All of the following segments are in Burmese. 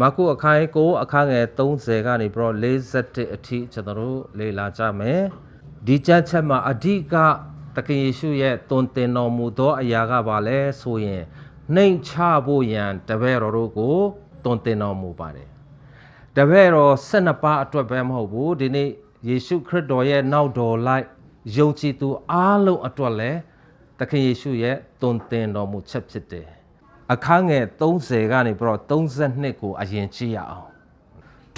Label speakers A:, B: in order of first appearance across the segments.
A: မာကုအခန်းကိုအခန်းငယ်30ကနေပြီးတော့41အထိကျွန်တော်တို့လေ့လာကြမယ်ဒီကြက်ချက်မှာအဓိကတခင်ယေရှုရဲ့တွင်တင်တော်မူသောအရာကပါလဲဆိုရင်နှိမ်ချဖို့ယံတပည့်တော်တို့ကိုတွင်တင်တော်မူပါတယ်တပည့်တော်12ပါးအတွက်ပဲမဟုတ်ဘူးဒီနေ့ယေရှုခရစ်တော်ရဲ့နောက်တော်လိုက်ယုံကြည်သူအားလုံးအတွက်လဲတခင်ယေရှုရဲ့တွင်တင်တော်မူချက်ဖြစ်တယ် အခန်းငယ်30ကနေပြီးတော့32ကိုအရင်ကြည့်ရအောင်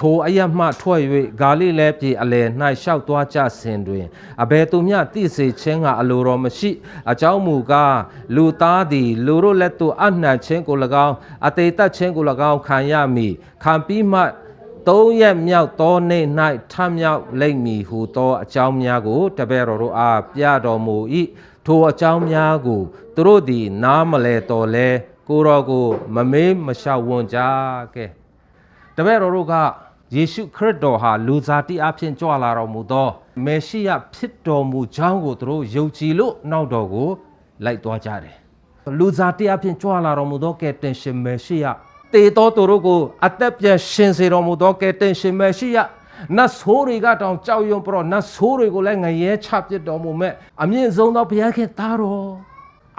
A: ထိုအယက်မှထွက်၍ဂါလိလဲပြည်အလယ်၌ရှောက်သွားကြစဉ်တွင်အဘယ်သူမျှတိစေခြင်းကအလိုတော်မရှိ အကြောင်းမူကားလူသားသည်လူတို့လက်သို့အနှံခြင်းကို၎င်းအသေးသက်ခြင်းကို၎င်းခံရမည်ခံပြီးမှသုံးရက်မြောက်သောနေ့၌ထမြောက်လိမ့်မည်ဟုသောအကြောင်းများကိုတပည့်တော်တို့အားပြတော်မူ၏ထိုအကြောင်းများကိုသူတို့သည်နားမလဲတော်လဲ ကိုတော်ကိုမမေးမလျှောက်ဝန်းကြကဲတပည့်တော်တို့ကယေရှုခရစ်တော်ဟာလူစားတိအဖြစ်ကြွလာတော်မူသောမေရှိယဖြစ်တော်မူကြောင်းကိုသူတို့ယုံကြည်လို့နောက်တော်ကိုလိုက်သွားကြတယ်လူစားတိအဖြစ်ကြွလာတော်မူသောကယ်တင်ရှင်မေရှိယတေတော်သူတို့ကိုအသက်ပြန်ရှင်စေတော်မူသောကယ်တင်ရှင်မေရှိယနတ်ဆိုးတွေကတောင်ကြောက်ရွံ့ပြီးတော့နတ်ဆိုးတွေကိုလည်းငရဲချပစ်တော်မူမဲ့အမြင့်ဆုံးသောဘုရားခင်သားတော်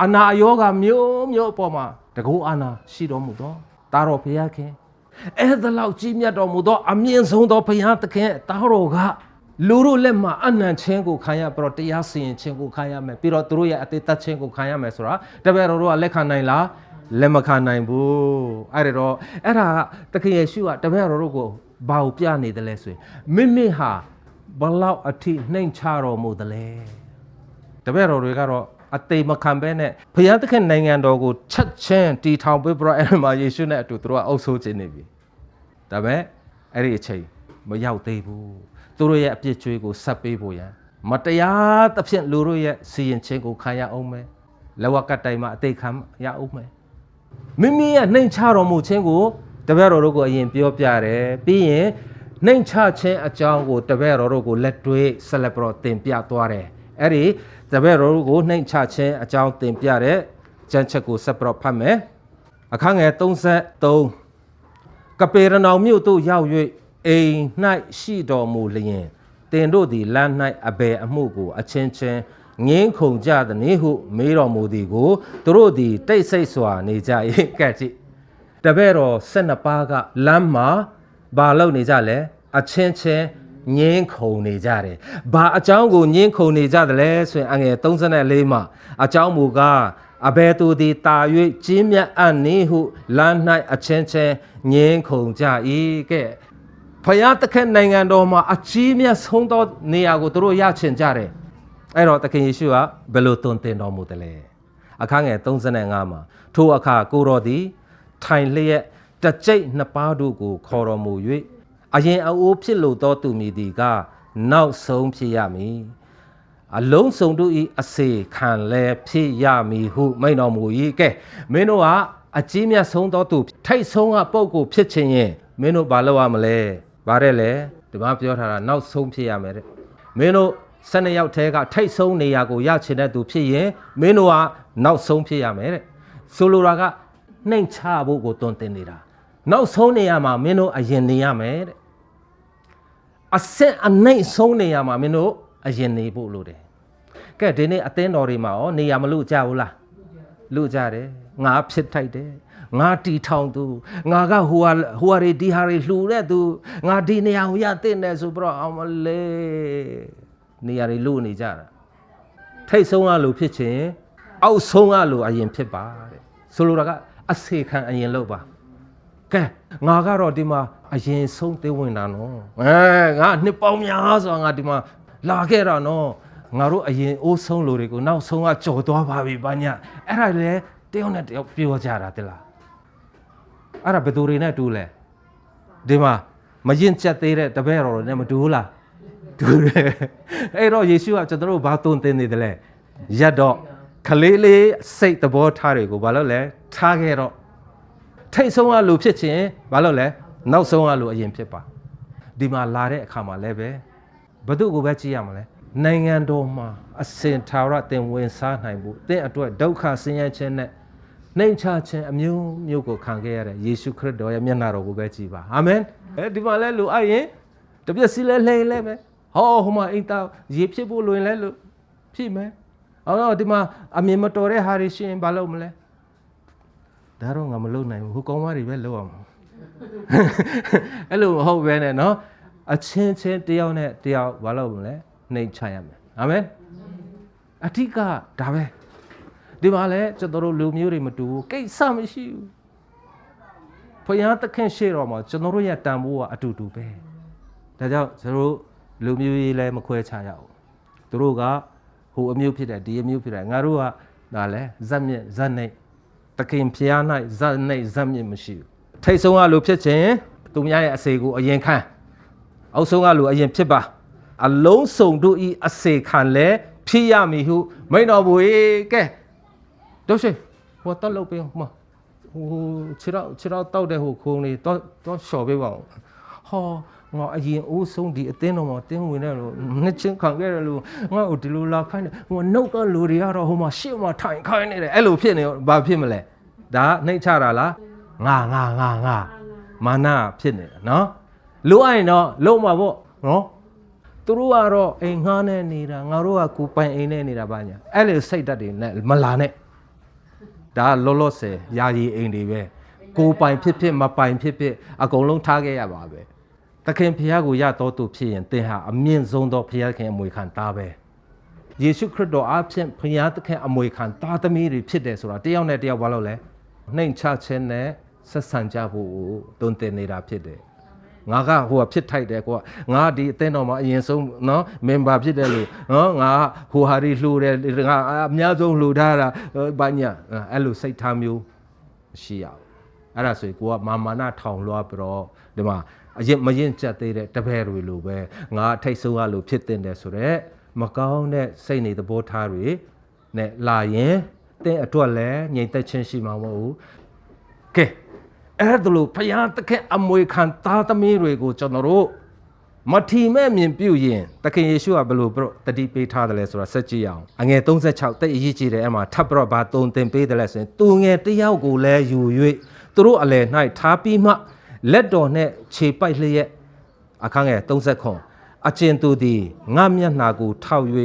A: အနာယောဂမျိုးမျိုးအပေါ်မှာ တကူအာနာရှိတော်မူသောတာတော်ဘုရားခင်အဲ့ဒါလောက်ကြီးမြတ်တော်မူသောအမြင့်ဆုံးသောဘုရားသခင်တာတော်ကလူတို့လက်မှာအနံ့ချင်းကိုခံရပြီးတော့တရားစီရင်ခြင်းကိုခံရမယ်ပြီးတော့သူတို့ရဲ့အသေးသက်ခြင်းကိုခံရမယ်ဆိုတာတပည့်တော်တို့ကလက်ခံနိုင်လားလက်မခံနိုင်ဘူးအဲ့ဒါတော့အဲ့ဒါကသခင်ယေရှုကတပည့်တော်တို့ကိုဘာကိုပြနေတယ်လဲဆိုရင်မိမိဟာဘလောက်အထိနှိမ်ချတော်မူတယ်လဲတပည့်တော်တွေကတော့ အသေးမခံဘဲနဲ့ဘုရားသခင်နိုင်ငံတော်ကိုချက်ချင်းတီထောင်ပေးပြီးတော့အဲ့ဒီမှာယေရှုနဲ့အတူသူတို့ကအုပ်ဆိုးခြင်းနေပြီဒါပေမဲ့အဲ့ဒီအချိန်မရောက်သေးဘူးသူတို့ရဲ့အပြစ်ကြွေးကိုဆက်ပေးဖို့ရန်မတရားသဖြင့်လူတို့ရဲ့စီရင်ခြင်းကိုခံရအောင်မယ်လဝကတိုင်မှာအသေးခံရအောင်မယ်မိမိရဲ့နှိမ်ချတော်မူခြင်းကိုတပည့်တော်တို့ကိုအရင်ပြောပြတယ်ပြီးရင်နှိမ်ချခြင်းအကြောင်းကိုတပည့်တော်တို့ကိုလက်တွဲဆက်လက်ပြီးတော့သင်ပြသွားတယ် အဲ့ဒီတပည့်တော်တို့ကိုနှိမ်ချခြင်းအကြောင်းသင်ပြတဲ့ကျမ်းချက်ကိုဆက်ပြီးတော့ဖတ်မယ်အခန်းငယ်33ကပေရနောင်မြို့သို့ရောက်၍အိမ်၌ရှိတော်မူလျင်တင်တို့သည်လမ်း၌အဘယ်အမှုကို အချင်းချင်းငင်းခုန်ကြသည်နည်းဟုမေးတော်မူသည်ကိုသူတို့သည်တိတ်ဆိတ်စွာနေကြ၏ကဲ့ကြည့်တပည့်တော်12ပါးကလမ်းမှာဘာလုပ်နေကြလဲအချင်းချင်း ငင်းခုန်နေကြတယ်ဘာအကြောင်းကိုငင်းခုန်နေကြတယ်လဲဆိုရင်အငယ်34မှာအကြောင်းမူကားအဘယ်သူသည်တာ၍ကြီးမြတ်အံ့နေဟုလမ်း၌အချင်းချင်းငင်းခုန်ကြ၏ကဲဖယားတခက်နိုင်ငံတော်မှာအကြီးမြတ်ဆုံးသောနေရာကိုသူတို့ရချင်ကြတယ်အဲ့တော့သခင်ယေရှုကဘယ်လိုတွင်တင်တော်မူတယ်လဲအခန်းငယ်35မှာထိုအခါကိုတော်သည်ထိုင်လျက်တစ်ကြိတ်နှစ်ပါးတို့ကိုခေါ်တော်မူ၍ အရင်အအိုးဖြစ်လို့သောသူမည်သည်ကနောက်ဆုံးဖြစ်ရမည်အလုံးစုံတို့ဤအစေခံလဲဖြစ်ရမည်ဟုမိန့်တော်မူ၏ကဲမင်းတို့ကအကြီးမြတ်ဆုံးသောသူထိတ်ဆုံးကပုပ်ကိုဖြစ်ခြင်းရင်မင်းတို့ဘာလုပ်ရမလဲဗါတဲ့လေဒီမှာပြောထားတာနောက်ဆုံးဖြစ်ရမယ်တဲ့မင်းတို့12ယောက်ထဲကထိတ်ဆုံးနေရာကိုရချင်တဲ့သူဖြစ်ရင်မင်းတို့ကနောက်ဆုံးဖြစ်ရမယ်တဲ့ဆိုလိုတာကနှိမ်ချဖို့ကိုတွန်းတင်နေတာနောက်ဆုံးနေရာမှာမင်းတို့အရင်နေရမယ်တဲ့ အဆက်အနှိမ်ဆုံးနေရာမှာမင်းတို့အရင်နေဖို့လိုတယ်ကဲဒီနေ့အသင်းတော်တွေမှာရောနေရာမလို့ကြဘူးလားလူကြတယ်ငါဖြစ်ထိုက်တယ်ငါတီထောင်သူငါကဟိုဟာဟိုဟာတွေဒီဟာတွေလှူတဲ့သူငါဒီနေရာကိုရတဲ့နေဆိုပြီးတော့အောင်မလေးနေရာတွေလို့နေကြတာထိတ်ဆုံးကလို့ဖြစ်ချင်အောက်ဆုံးကလို့အရင်ဖြစ်ပါတဲ့ဆိုလိုတာကအစေခံအရင်လုပ်ပါ ကဲငါကတော့ဒီမှာအရင်ဆုံးသေးဝင်တာနော်အဲငါနှစ်ပေါင်းများစွာငါဒီမှာလာခဲ့တာနော်ငါတို့အရင်အိုးဆုံးလူတွေကိုနောက်ဆုံးကကြော်သွားပါပြီဘာညာအဲ့ဒါလေတယောက်နဲ့တယောက်ပြောကြတာတဲ့လားအဲ့ဒါဘယ်သူတွေနဲ့တူလဲဒီမှာမရင်ချက်သေးတဲ့တပည့်တော်တွေနဲ့မတူဘူးလားတူတယ်အဲ့တော့ယေရှုကကျွန်တော်တို့ဘာသွန်သင်နေတယ်လဲရက်တော့ခလေးလေးစိတ်သဘောထားတွေကိုဘာလို့လဲထားခဲ့တော့ ထိတ်ဆုံးကလူဖြစ်ခြင်းဘာလို့လဲနောက်ဆုံးကလူအရင်ဖြစ်ပါဒီမှာလာတဲ့အခါမှာလည်းပဲဘသူ့ကိုပဲကြည့်ရမလဲနိုင်ငံတော်မှာအစင်ထာဝရတင်ဝင်စားနိုင်ဖို့တင့်အတွက်ဒုက္ခဆင်းရဲခြင်းနဲ့နှိမ်ချခြင်းအမျိုးမျိုးကိုခံခဲ့ရတဲ့ယေရှုခရစ်တော်ရဲ့မျက်နှာတော်ကိုပဲကြည်ပါအာမင်အဲဒီမှာလဲလူအပ်ရင်တပြက်စီလဲလှိမ့်လဲမယ်ဟောဟိုမှာအိမ်သားရေဖြစ်ဖို့လွင်လဲလို့ဖြစ်မယ်အော်တော့ဒီမှာအမြင်မတော်တဲ့ဟာတွေရှင်ဘာလုပ်မလဲ ဒါတော့ငါမလုပ်နိုင်ဘူးဟိုကောင်းမတွေပဲလုပ်အောင် အဲ့လိုမဟုတ်ပဲနဲ့เนาะအချင်းချင်းတယောက်နဲ့တယောက်ဘာလုပ်မလဲနှိမ်ချရမယ်အာမင်အထက်ကဒါပဲဒီမှာလဲကျွန်တော်တို့လူမျိုးတွေမတူဘူးကိစ္စမရှိဘူးဖယားသခင်ရှေ့တော်မှာကျွန်တော်တို့ရဲ့တန်ဖိုးကအတူတူပဲဒါကြောင့်ကျွန်တော်တို့လူမျိုးကြီးလည်းမခွဲခြားရအောင်သူတို့ကဟိုအမျိုးဖြစ်တယ်ဒီအမျိုးဖြစ်တယ်ငါတို့ကဒါလဲဇက်မြင့်ဇက်နှိပ် သခင်ဖျား၌ဇက်နှိပ်ဇက်မြင့်မရှိဘူးထိတ်ဆုံးကလူဖြစ်ခြင်းသူများရဲ့အစေကိုအရင်ခံအောက်ဆုံးကလူအရင်ဖြစ်ပါအလုံးစုံတို့ဤအစေခံလဲဖြစ်ရမည်ဟုမိန်တော်မူ၏ကဲတို့ရှိဟိုတော့လုပ်ပေးမဟိုခြေတော့ခြေတော့တောက်တဲ့ဟိုခုံလေးတော့တော့လျှော်ပေးပါဦးဟော ငါအရင်အိုးဆုံးဒီအတင်းတော်မှာတင်းဝင်တယ်လို့နှစ်ချင်းခံခဲ့တယ်လို့ငါ့ကိုဒီလိုလာခိုင်းတယ်ဟိုနှုတ်ကလူတွေကတော့ဟိုမှာရှေ့မှာထိုင်ခိုင်းနေတယ်အဲ့လိုဖြစ်နေဘာဖြစ်မလဲဒါနှိမ့်ချတာလားငါငါငါငါမာနဖြစ်နေတာနော်လိုအပ်ရင်တော့လုံးမှာပေါ့နော်သူတို့ကတော့အိမ်ငှားနေနေတာငါတို့ကကိုပိုင်အိမ်နဲ့နေတာပါညာအဲ့လိုစိတ်ဓာတ်တွေနဲ့မလာနဲ့ဒါလောလောဆယ်ယာယီအိမ်တွေပဲကိုပိုင်ဖြစ်ဖြစ်မပိုင်ဖြစ်ဖြစ်အကုန်လုံးထားခဲ့ရပါပဲ သခင်ဖခင်ကိုရတော်သူဖြစ်ရင်သင်ဟာအမြင့်ဆုံးသောဖခင်အမွေခံသားပဲယေရှုခရစ်တော်အားဖြင့်ဖခင်သခင်အမွေခံသားသမီးတွေဖြစ်တယ်ဆိုတာတယောက်နဲ့တယောက်ဘာလို့လဲနှိမ်ချခြင်းနဲ့ဆက်ဆံကြဖို့တုံ့တင်နေတာဖြစ်တယ်ငါကဟိုကဖြစ်ထိုက်တယ်ကွာငါဒီအသင်းတော်မှာအရင်ဆုံးနော်မင်ဘာဖြစ်တယ်လို့နော်ငါဟိုဟာရီလှူတယ်ငါအများဆုံးလှူထားတာဘာညာအဲ့လိုစိတ်ထားမျိုးရှိရအောင်အဲ့ဒါဆိုရင်ကိုကမာမာနထောင်လွှားပြီးတော့ဒီမှာ အရင်မရင်ကြက်သေးတဲ့တပည့်တွေလိုပဲငါထိတ်ဆုံးရလို့ဖြစ်တင်တယ်ဆိုတော့မကောင်းတဲ့စိတ်နေသဘောထားတွေနဲ့လာရင်တဲ့အတွက်လည်းငြိမ်သက်ခြင်းရှိမှာမဟုတ်ဘူးကဲအဲ့ဒါလို့ဖယားတခင်အမွေခံသားသမီးတွေကိုကျွန်တော်တို့မထီမဲ့မြင်ပြုရင်တခင်ယေရှုကဘယ်လိုပြတတိပေးထားတယ်လဲဆိုတာစက်ကြည့်အောင်အငယ်36တိတ်အရေးကြီးတယ်အဲ့မှာထပ်ပြီးတော့ဗာတုံသင်ပေးတယ်လဲဆိုရင်သူငယ်တယောက်ကိုလည်းယူ၍သူတို့အလယ်၌ထားပြီးမှ လက်တော်နဲ့ခြေပိုက်လျက်အခန်းငယ်30ခွန်အကျဉ်သူသည်ငါမျက်နှာကိုထောက်၍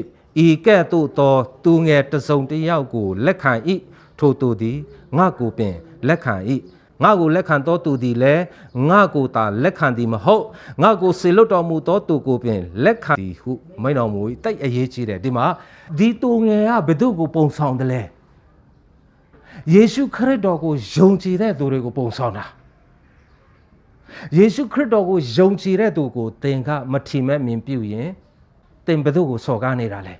A: ဤကဲ့သို့သောသူငယ်တစ်စုံတစ်ယောက်ကိုလက်ခံ၏ထိုသူသည်ငါကိုပင်လက်ခံ၏ငါကိုလက်ခံတော်သူသည်လည်းငါကိုသာလက်ခံသည်မဟုတ်ငါကိုစေလွတ်တော်မူသောသူကိုပင်လက်ခံသည်ဟုမိန်တော်မူ၏တိတ်အရေးကြီးတယ်ဒီမှာဒီသူငယ်ကဘယ်သူကိုပုံဆောင်တယ်လဲယေရှုခရစ်တော်ကိုယုံကြည်တဲ့သူတွေကိုပုံဆောင်တာ ယေရှုခရစ်တော်ကိုယုံကြည်တဲ့သူကိုသင်ကမထီမဲ့မြင်ပြုရင်သင်ဘယ်သူကိုစော်ကားနေတာလဲ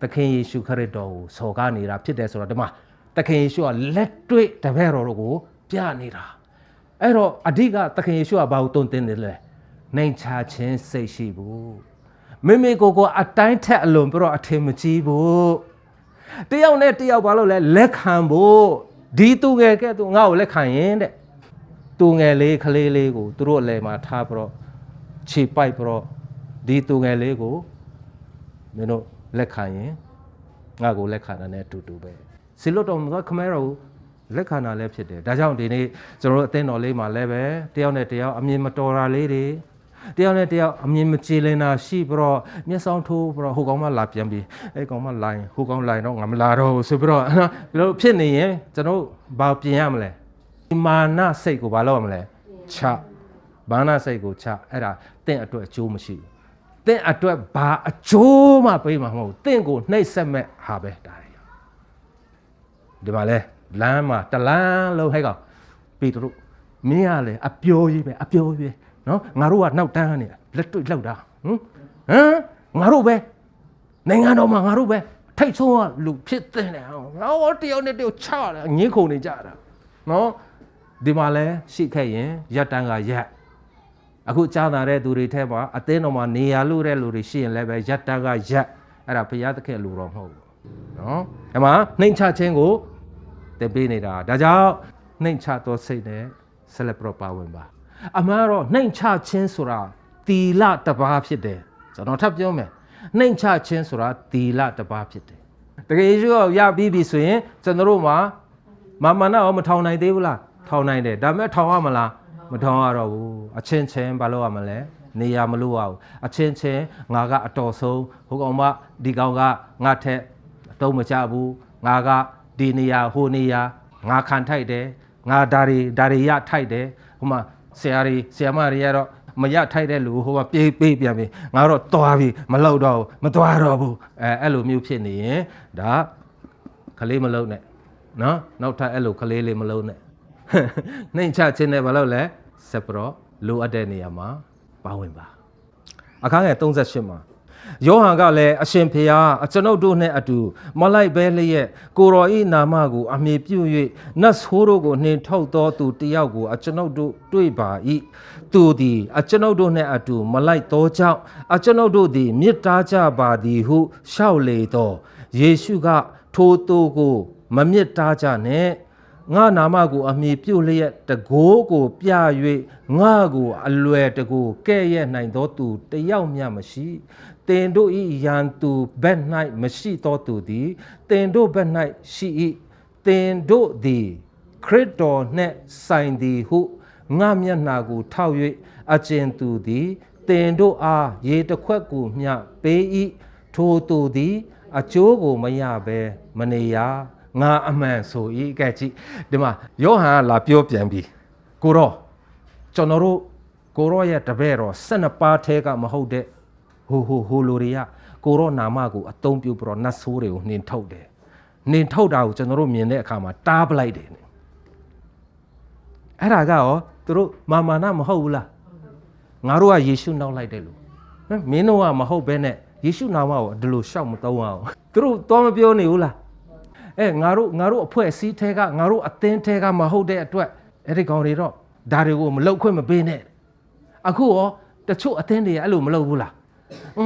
A: သခင်ယေရှုခရစ်တော်ကိုစော်ကားနေတာဖြစ်တယ်ဆိုတော့ဒီမှာသခင်ယေရှုကလက်တွေ့တပည့်တော်တို့ကိုပြနေတာအဲ့တော့အဓိကသခင်ယေရှုကဘာကိုတုံ့တင်တယ်လဲနှိမ်ချခြင်းစိတ်ရှိဘူးမိမိကိုယ်ကိုအတိုင်းထက်အလွန်ပြီးတော့အထင်မကြီးဘူးတယောက်နဲ့တယောက်ဘာလို့လဲလက်ခံဖို့ဒီသူငယ်ကဲ့သို့ငါ့ကိုလက်ခံရင်တဲ့ တူငယ်လေးကလေးလေးကိုသူတို့အလဲမှာထားပြီးတော့ခြေပိုက်ပြီးတော့ဒီတူငယ်လေးကိုမင်းတို့လက်ခံရင်ငါ့ကိုလက်ခံတာနဲ့အတူတူပဲစီလွတ်တော်မူသောခမဲတော်ကိုလက်ခံတာလည်းဖြစ်တယ်ဒါကြောင့်ဒီနေ့ကျွန်တော်တို့အသင်းတော်လေးမှာလည်းပဲတယောက်နဲ့တယောက်အမြင်မတော်တာလေးတွေတယောက်နဲ့တယောက်အမြင်မကြည်လင်တာရှိပြီးတော့မျက်စောင်းထိုးပြီးတော့ဟိုကောင်မှလာပြန်ပြီးအဲကောင်မှလာရင်ဟိုကောင်လာရင်တော့ငါမလာတော့ဘူးဆိုပြီးတော့နော်ဒီလိုဖြစ်နေရင်ကျွန်တော်တို့ဘာပြင်ရမလဲဒီ မာနစိတ်ကိုဘာလုပ်ရမလဲချမာနစိတ်ကိုချအဲ့ဒါတင့်အတွက်အကျိုးမရှိဘူးတင့်အတွက်ဘာအကျိုးမှပေးမှာမဟုတ်ဘူးတင့်ကိုနှိပ်စက်မဲ့ဟာပဲဒါတွေဒီမှာလဲလမ်းမှာတလန်းလုံးဟဲ့ကောင်ပေတရုမင်းကလည်းအပျော်ကြီးပဲအပျော်ကြီးပဲနော်ငါတို့ကနောက်တန်းနေတာလက်တွေ့လောက်တာဟမ်ဟမ်ငါတို့ပဲနိုင်ငံတော်မှာငါတို့ပဲထိတ်ဆုံးကလူဖြစ်တဲ့နေအောင်ငါတို့တယောက်နဲ့တယောက်ချတယ်ငင်းခုန်နေကြတာနော် ဒီမှာလဲရှိခဲ့ရင်ရက်တန်းကရက်အခုကြားနာတဲ့သူတွေထဲမှာအသင်းတော်မှာနေရာလို့တဲ့လူတွေရှိရင်လည်းပဲရက်တန်းကရက်အဲ့ဒါဘုရားသခင်လူတော်မဟုတ်ဘူးနော်အဲ့မှာနှိမ်ချခြင်းကိုတည်ပေးနေတာဒါကြောင့်နှိမ်ချသောစိတ်နဲ့ဆက်လက်ပြီးတော့ပါဝင်ပါအမှန်တော့နှိမ်ချခြင်းဆိုတာတီလတစ်ပါးဖြစ်တယ်ကျွန်တော်ထပ်ပြောမယ်နှိမ်ချခြင်းဆိုတာတီလတစ်ပါးဖြစ်တယ်တကယ်ယေရှုကရပြီးပြီဆိုရင်ကျွန်တော်တို့မှာမာမာနရောမထောင်နိုင်သေးဘူးလား ထောင်နိုင်တယ်ဒါပေမဲ့ထောင်ရမလားမထောင်ရတော့ဘူးအချင်းချင်းဘာလို့ရမလဲနေရမလို့ရဘူးအချင်းချင်းငါကအတော်ဆုံးဟိုကောင်မဒီကောင်ကငါထက်အတုံးမချဘူးငါကဒီနေရာဟိုနေရာငါခံထိုက်တယ်ငါဒါရီဒါရီရထိုက်တယ်ဟိုမှာဆရာကြီးဆရာမတွေကတော့မရထိုက်တဲ့လူဟိုမှာပြေးပေးပြန်ပြီငါတော့သွားပြီမလောက်တော့ဘူးမသွားတော့ဘူးအဲအဲ့လိုမျိုးဖြစ်နေရင်ဒါကလေးမလုံးနဲ့နော်နောက်ထပ်အဲ့လိုကလေးလေးမလုံးနဲ့ နှိမ်ချခြင်းနဲ့ဘာလို့လဲဆက်ပြီးတော့လိုအပ်တဲ့နေရာမှာပါဝင်ပါအခန်းငယ်38မှာယောဟန်ကလည်းအရှင်ဖေဟာအကျွန်ုပ်တို့နှင့်အတူမလိုက်ဘဲလျက်ကိုရောဤနာမကိုအမိပြု၍နတ်ဆိုးတို့ကိုနှင်ထုတ်သောသူတယောက်ကိုအကျွန်ုပ်တို့တွေ့ပါ၏သူသည်အကျွန်ုပ်တို့နှင့်အတူမလိုက်သောကြောင့်အကျွန်ုပ်တို့သည်မေတ္တာကြပါသည်ဟုလျှောက်လေသောယေရှုကထိုသူကိုမမေတ္တာကြနဲ့ငါ နာမကိုအမိပြုတ်လျက်တကိုးကိုပြ၍ငါကိုအလွယ်တကူကဲ့ရဲ့နိုင်သောသူတယောက်မျှမရှိတင်တို့ဤရန်သူဘက်၌မရှိသောသူသည်တင်တို့ဘက်၌ရှိ၏တင်တို့သည်ခရစ်တော်နှင့်ဆိုင်သည်ဟုငါမျက်နှာကိုထောက်၍အကျဉ်သူသည်တင်တို့အားရေတစ်ခွက်ကိုမျှပေး၏ထိုသူသည် အကျိုးကိုမရဘဲမနေရ ငါအမှန်ဆိုဤကဲကြည့်ဒီမှာယောဟန်ကလာပြောပြန်ပြီကိုရောကျွန်တော်တို့ကိုရောရဲ့တပည့်တော်12ပါးထဲကမဟုတ်တဲ့ဟိုဟိုဟိုလိုတွေကကိုရောနာမကိုအသုံးပြုပြီးတော့နတ်ဆိုးတွေကိုနှင်ထုတ်တယ်နှင်ထုတ်တာကိုကျွန်တော်တို့မြင်တဲ့အခါမှာတားပလိုက်တယ်အဲ့ဒါကရောသူတို့မာမာနမဟုတ်ဘူးလားငါတို့ကယေရှုနောက်လိုက်တယ်လို့ဟမ်မင်းတို့ကမဟုတ်ဘဲနဲ့ယေရှုနာမကိုဒီလိုရှောက်မသုံးအောင်သူတို့တော့မပြောနေဘူးလား အဲငါတို့ငါတို့အဖွဲ့အစည်းထဲကငါတို့အသင်းထဲကမဟုတ်တဲ့အတွက်အဲ့ဒီကောင်တွေတော့ဒါတွေကိုမလောက်ခွင့်မပေးနဲ့အခုရောတချို့အသင်းတွေအဲ့လိုမလုပ်ဘူးလား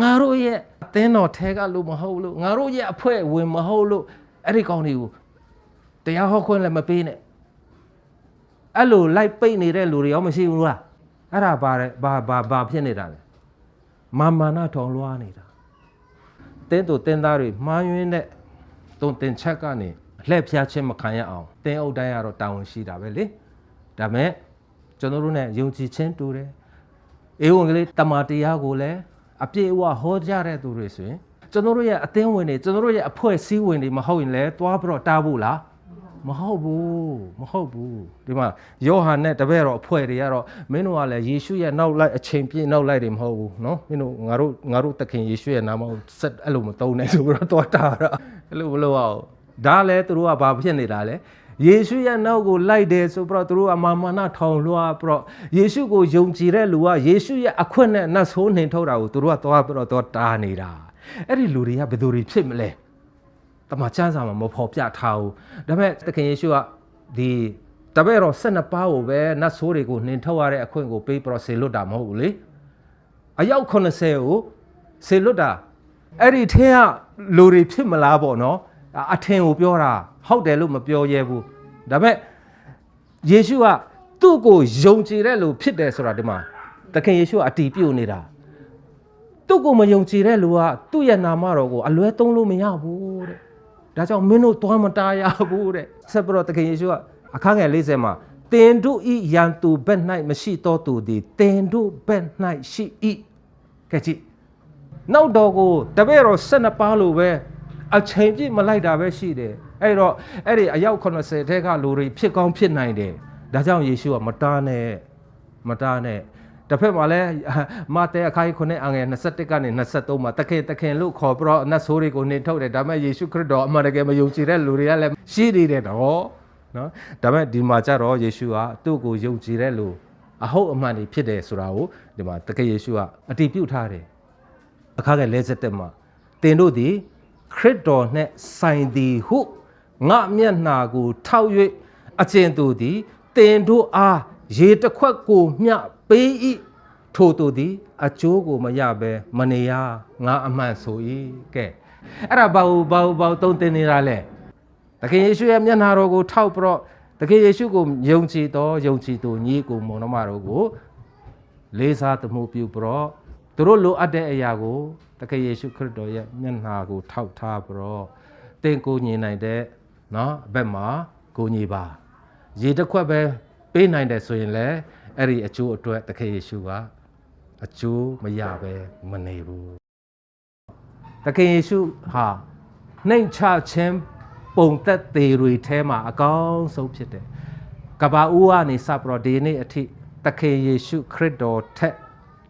A: ငါတို့ရဲ့အသင်းတော်ထဲကလို့မဟုတ်လို့ငါတို့ရဲ့အဖွဲ့ဝင်မဟုတ်လို့အဲ့ဒီကောင်တွေကိုတရားဟောခွင့်လည်းမပေးနဲ့အဲ့လိုလိုက်ပိတ်နေတဲ့လူတွေရောမရှိဘူးလားအဲ့ဒါဘာလဲဘာဘာဘာဖြစ်နေတာလဲမာမာနထောင်လွှားနေတာတင်းတို့တင်းသားတွေမှားယွင်းတဲ့ တုံတင်ချက်ကနေလှည့်ဖျားခြင်းမခံရအောင်တင်းအုပ်တိုင်းကတော့တာဝန်ရှိတာပဲလေဒါမဲ့ကျွန်တော်တို့ ਨੇ ယုံကြည်ခြင်းတူတယ်အေဝံကလေးတမန်တရားကိုလည်းအပြည့်အဝဟောကြားတဲ့သူတွေဆိုရင်ကျွန်တော်တို့ရဲ့အသင်းဝင်တွေကျွန်တော်တို့ရဲ့အဖွဲ့စည်းဝင်တွေမဟုတ်ရင်လည်းတွားပြီးတော့တားဖို့လား မဟုတ်ဘူးမဟုတ်ဘူးဒီမှာယောဟန်နဲ့တပည့်တော်အဖွဲ့တွေကတော့မင်းတို့ကလည်းယေရှုရဲ့နောက်လိုက်အချိန်ပြည့်နောက်လိုက်တွေမဟုတ်ဘူးเนาะမင်းတို့ငါတို့ငါတို့သခင်ယေရှုရဲ့နာမကိုဆက်အဲ့လိုမသုံးနဲ့ဆိုပြီးတော့တွားတာတာအဲ့လိုမလုပ်အောင်ဒါလည်းသူတို့ကဘာဖြစ်နေတာလဲယေရှုရဲ့နောက်ကိုလိုက်တယ်ဆိုပြီးတော့သူတို့အမာမနာထောင်လွှားပြီးတော့ယေရှုကိုယုံကြည်တဲ့လူကယေရှုရဲ့အခွင့်နဲ့နတ်ဆိုးနှင်ထုတ်တာကိုသူတို့ကသွားပြီးတော့သွားတားနေတာအဲ့ဒီလူတွေကဘယ်သူတွေဖြစ်မလဲ တမန်ကျမ်းစာမှာမဖော်ပြထားဘူးဒါပေမဲ့သခင်ယေရှုကဒီတပည့်တော်12ပါးကိုပဲနတ်ဆိုးတွေကိုနှင်ထုတ်ရတဲ့အခွင့်ကိုပေးပြီးတော့ဆေလွတ်တာမဟုတ်ဘူးလေအယောက်80ကိုဆေလွတ်တာအဲ့ဒီထင်းကလူတွေဖြစ်မလားပေါ့နော်အထင်ကိုပြောတာဟုတ်တယ်လို့မပြောရဲဘူးဒါပေမဲ့ယေရှုကသူ့ကိုယုံကြည်တဲ့လူဖြစ်တယ်ဆိုတာဒီမှာသခင်ယေရှုကအတီးပြုတ်နေတာသူ့ကိုမယုံကြည်တဲ့လူကသူ့ရဲ့နာမတော်ကိုအလွဲသုံးလို့မရဘူးတဲ့ ဒါကြောင့်မင်းတို့သွားမတားရဘူးတဲ့ဆက်ပြီးတော့တခင်ယေရှုကအခန်းငယ်40မှာတင်တို့ဤရန်သူဘက်၌မရှိတော်သူသည်တင်တို့ဘက်၌ရှိ၏ကဲကြည့်နောက်တော့ကိုတပည့်တော်12ပါးလို့ပဲအချိန်ပြည့်မလိုက်တာပဲရှိတယ်အဲ့တော့အဲ့ဒီအယောက်80ထဲကလူတွေဖြစ်ကောင်းဖြစ်နိုင်တယ်ဒါကြောင့်ယေရှုကမတားနဲ့မတားနဲ့ တစ်ဖက်မှာလည်းမာတဲအခါကြီး9အငယ်21ကနေ23မှာတခင်တခင်လို့ခေါ်ပြီးတော့နတ်ဆိုးတွေကိုနေထုတ်တယ်ဒါပေမဲ့ယေရှုခရစ်တော်အမှန်တကယ်မယုံကြည်တဲ့လူတွေကလည်းရှိနေတယ်တော့နော်ဒါပေမဲ့ဒီမှာကျတော့ယေရှုကသူ့ကိုယုံကြည်တဲ့လူအဟုတ်အမှန်တွေဖြစ်တယ်ဆိုတာကိုဒီမှာတကယ်ယေရှုကအတည်ပြုထားတယ်အခါကလဲဆက်တက်မှာတင်တို့သည်ခရစ်တော်နှင့်ဆိုင်သည်ဟုငါမျက်နာကိုထောက်၍အကျဉ်သူသည်တင်တို့အားရေတစ်ခွက်ကိုမျှ ပေး၏ထိုသူသည်အကျိုးကိုမရဘဲမနေရငါအမှန်ဆို၏ကဲအဲ့ဒါဘာလို့ဘာလို့ဘာလို့သုံးတင်နေတာလဲတခင်ယေရှုရဲ့မျက်နာတော်ကိုထောက်ပြီးတော့တခင်ယေရှုကိုယုံကြည်တော်ယုံကြည်သူညီကိုမောင်နှမတော်ကို လေးစားသမှုပြုပြီးတော့သူတို့လိုအပ်တဲ့အရာကိုတကယ်ယေရှုခရစ်တော်ရဲ့မျက်နှာကိုထောက်ထားပြီးတော့တင်ကိုညင်နိုင်တဲ့เนาะအဘက်မှာ ကိုညီပါရေတစ်ခွက်ပဲပေးနိုင်တယ်ဆိုရင်လည်း အဲ့ဒီအကျိုးအတွက်သခင်ယေရှုကအကျိုးမရပဲမနေဘူးသခင်ယေရှုဟာနှိမ်ချခြင်းပုံသက်သေးတွေထဲမှာအကောင်းဆုံးဖြစ်တယ်ကဘာဦးကနေစပြီးတော့ဒီနေ့အထိသခင်ယေရှုခရစ်တော်ထက်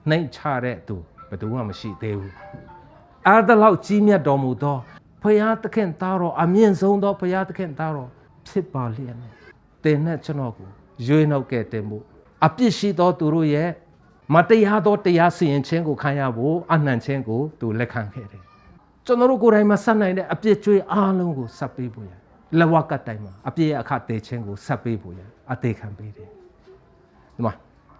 A: နှိမ်ချတဲ့သူဘယ်သူမှမရှိသေးဘူးအားတလောက်ကြီးမြတ်တော်မူသောဖရာသခင်သားတော်အမြင့်ဆုံးသောဖရာသခင်သားတော်ဖြစ်ပါလျက်နဲ့တင်နဲ့ကျွန်တော်ကိုရွေးနှုတ်ခဲ့တင်မှု အပြစ်ရှိသောသူတို့ရဲ့မတရားသောတရားစီရင်ခြင်းကိုခံရဖို့အနှံ့ခြင်းကိုသူလက်ခံခဲ့တယ်ကျွန်တော်တို့ကိုယ်တိုင်မဆက်နိုင်တဲ့အပြစ်ကြွေးအားလုံးကိုဆက်ပေးဖို့ရလဝကတိုင်မှာအပြစ်ရဲ့အခသေးခြင်းကိုဆက်ပေးဖို့ရအသေးခံပေးတယ်ဒီမှာ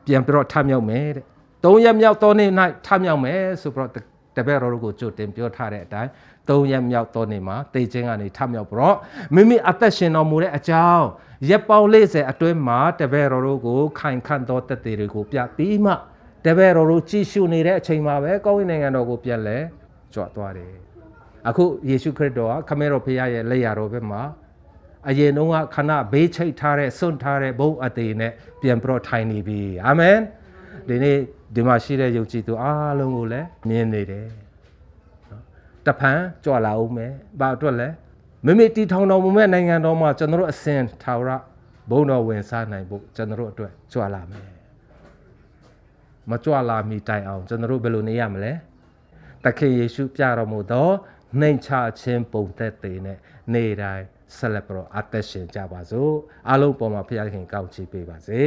A: ပြန်ပြီးတော့ထမြောက်မယ်တဲ့သုံးရက်မြောက်သောနေ့၌ထမြောက်မယ်ဆိုပြီးတော့ တပည့်တော်တို့ကိုကြိုတင်ပြောထားတဲ့အတိုင်းသုံးရက်မြောက်သောနေ့မှာတေခြင်းကနေထမြောက်ပြီးတော့မိမိအသက်ရှင်တော်မူတဲ့အကြောင်းရက်ပေါင်း40အတွင်းမှာတပည့်တော်တို့ကိုခိုင်ခန့်သောတက်သေးတွေကိုပြပြီးမှတပည့်တော်တို့ကြည်ရှုနေတဲ့အချိန်မှာပဲကောင်းကင်နိုင်ငံတော်ကိုပြန်လဲကြွသွားတယ်အခုယေရှုခရစ်တော်ကခမဲတော်ဖခင်ရဲ့လက်ရတော်ဘက်မှာအရင်တုန်းကခဏဘေးချိတ်ထားတဲ့စွန့်ထားတဲ့ဘုံအသေးနဲ့ပြန်ပြီးတော့ထိုင်နေပြီအာမင်ဒီနေ့ ဒီမှာရှိတဲ့ယုံကြည်သူအားလုံးကိုလည်းမြင်နေတယ်နော်တဖန်ကြွလာအောင်မယ်ဘာအတွက်လဲမိမိတီထောင်တော်မူမဲ့နိုင်ငံတော်မှာကျွန်တော်တို့အစဉ်ထာဝရဘုံတော်ဝင်စားနိုင်ဖို့ကျွန်တော်တို့အတွက်ကြွလာမယ်မကြွလာမီတိုင်အောင်ကျွန်တော်တို့ဘယ်လိုနေရမလဲတခင်ယေရှုပြတော်မူသောနှိမ်ချခြင်းပုံသက်သေးနဲ့နေ့တိုင်းဆက်လက်ပြီးတော့အသက်ရှင်ကြပါစို့အားလုံးပေါ်မှာဖခင်ကောင်းချီးပေးပါစေ